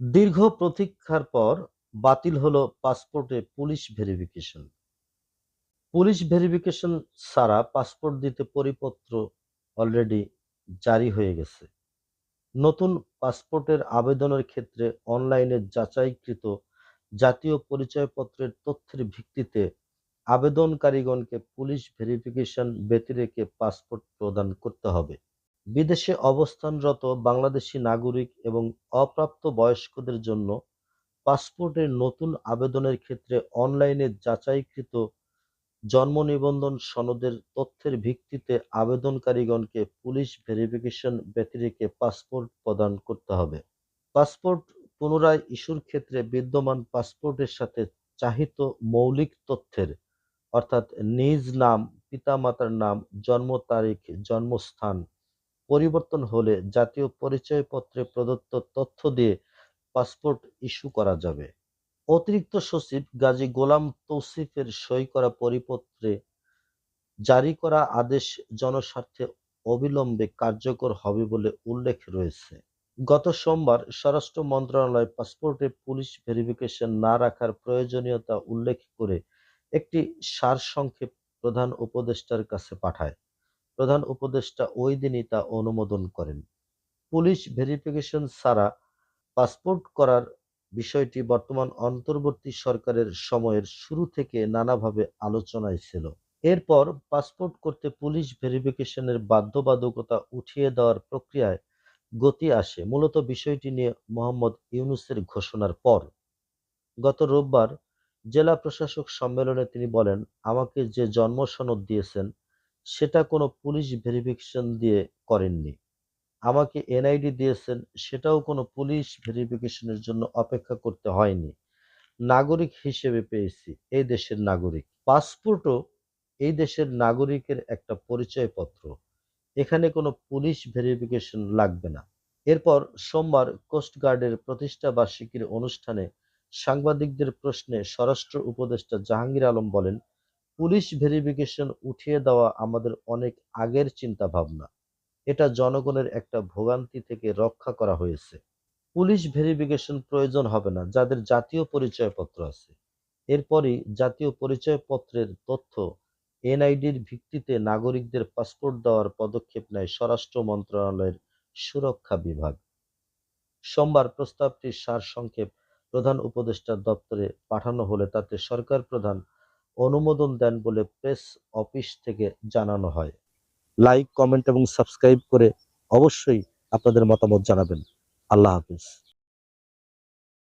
দীর্ঘ প্রতীক্ষার পর বাতিল হলো পাসপোর্টে পুলিশ ভেরিফিকেশন। পুলিশ ভেরিফিকেশন ছাড়া পাসপোর্ট দিতে পরিপত্র অলরেডি জারি হয়ে গেছে। নতুন পাসপোর্টের আবেদনের ক্ষেত্রে অনলাইনে যাচাইকৃত জাতীয় পরিচয়পত্রের তথ্যের ভিত্তিতে আবেদনকারীগণকে পুলিশ ভেরিফিকেশন ব্যতিরেকে পাসপোর্ট প্রদান করতে হবে। বিদেশে অবস্থানরত বাংলাদেশি নাগরিক এবং অপ্রাপ্ত বয়স্কদের জন্য পাসপোর্টের নতুন আবেদনের ক্ষেত্রে অনলাইনে যাচাইকৃত জন্ম নিবন্ধন সনদের তথ্যের ভিত্তিতে আবেদনকারীগণকে পুলিশ ভেরিফিকেশন ব্যতিরেকে পাসপোর্ট প্রদান করতে হবে। পাসপোর্ট পুনরায় ইস্যুর ক্ষেত্রে বিদ্যমান পাসপোর্টের সাথে চাহিত মৌলিক তথ্যের, অর্থাৎ নিজ নাম, পিতামাতার নাম, জন্ম তারিখ, জন্মস্থান পরিবর্তন হলে জাতীয় পরিচয়পত্রে প্রদত্ত তথ্য দিয়ে পাসপোর্ট ইস্যু করা যাবে। অতিরিক্ত সচিব গাজী গোলাম তৌসিফের সই করা পরিপত্রে জারি করা আদেশ জনস্বার্থে অবিলম্বে কার্যকর হবে বলে উল্লেখ রয়েছে। গত সোমবার স্বরাষ্ট্র মন্ত্রণালয় পাসপোর্টে পুলিশ ভেরিফিকেশন না রাখার প্রয়োজনীয়তা উল্লেখ করে একটি সারসংক্ষেপ প্রধান উপদেষ্টার কাছে পাঠায়। প্রধান উপদেষ্টা ওই দিনই তা অনুমোদন করেন। পুলিশ ভেরিফিকেশন ছাড়া পাসপোর্ট করার বিষয়টি বর্তমান অন্তর্বর্তী সরকারের সময়ের শুরু থেকে নানাভাবে আলোচনায় ছিল। এরপর পাসপোর্ট করতে পুলিশ ভেরিফিকেশনের বাধ্যবাধকতা উঠিয়ে দেওয়ার প্রক্রিয়ায় গতি আসে, মূলত বিষয়টি নিয়ে মোহাম্মদ ইউনুসের ঘোষণার পর। গত রোববার জেলা প্রশাসক সম্মেলনে তিনি বলেন, আমাকে যে জন্ম সনদ দিয়েছেন সেটা কোনো পুলিশ ভেরিফিকেশন দিয়ে করেননি। আমাকে এনআইডি দিয়েছেন, সেটাও কোনো পুলিশ ভেরিফিকেশনের জন্য অপেক্ষা করতে হয়নি। নাগরিক হিসেবে পেয়েছি, এই দেশের নাগরিক। পাসপোর্টও এই দেশের নাগরিকের একটা পরিচয়পত্র। এখানে কোনো পুলিশ ভেরিফিকেশন লাগবে না। এরপর সোমবার কোস্টগার্ডের প্রতিষ্ঠা বার্ষিকীর অনুষ্ঠানে সাংবাদিকদের প্রশ্নে স্বরাষ্ট্র উপদেষ্টা জাহাঙ্গীর আলম বলেন পুলিশ ভেরিফিকেশন উঠিয়ে দেওয়া আমাদের অনেক আগের চিন্তা ভাবনা এটা জনগণের একটা ভোগান্তি থেকে রক্ষা করা হয়েছে। পুলিশ ভেরিফিকেশন প্রয়োজন হবে না, যাদের জাতীয় পরিচয়পত্র আছে। এরপরই জাতীয় পরিচয়পত্রের তথ্য এনআইডির ভিত্তিতে নাগরিকদের পাসপোর্ট দেওয়ার পদক্ষেপ নেয় স্বরাষ্ট্র মন্ত্রণালয়ের সুরক্ষা বিভাগ। সোমবার প্রস্তাবটির সারসংক্ষেপ প্রধান উপদেষ্টার দপ্তরে পাঠানো হলে তাতে সরকার প্রধান অনুমোদন দেন বলে প্রেস অফিস থেকে জানানো হয়। লাইক, কমেন্ট এবং সাবস্ক্রাইব করে অবশ্যই আপনাদের মতামত জানাবেন। আল্লাহ হাফিজ।